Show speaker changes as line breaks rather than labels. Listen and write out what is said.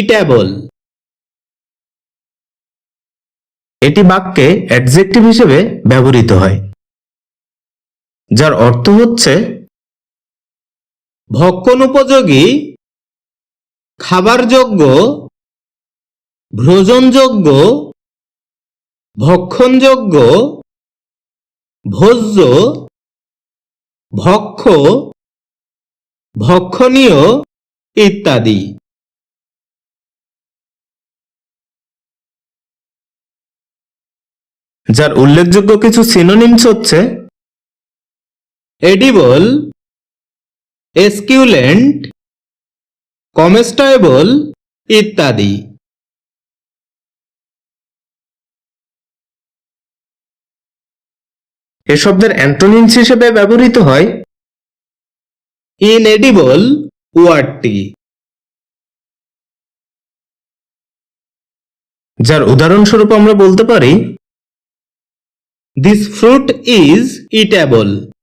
Eatable
এটি বাক্যে adjective হিসেবে ব্যবহৃত হয়, যার অর্থ হচ্ছে ভক্ষণ
ভক্ষণোপযোগী, খাবারযোগ্য, ভোজনযোগ্য, ভক্ষণযোগ্য, ভোজ্য, ভক্ষ, ভক্ষণীয় ইত্যাদি।
যার উল্লেখযোগ্য কিছু সিনোনিমস হচ্ছে
এডিবল এসকিউলেন্ট কমেস্টেবল ইত্যাদি।
এ শব্দের অ্যান্টোনিমস হিসেবে ব্যবহৃত হয়
ইনএডিবল ওয়ার্ডটি।
যার উদাহরণস্বরূপ আমরা বলতে পারি
This fruit is eatable.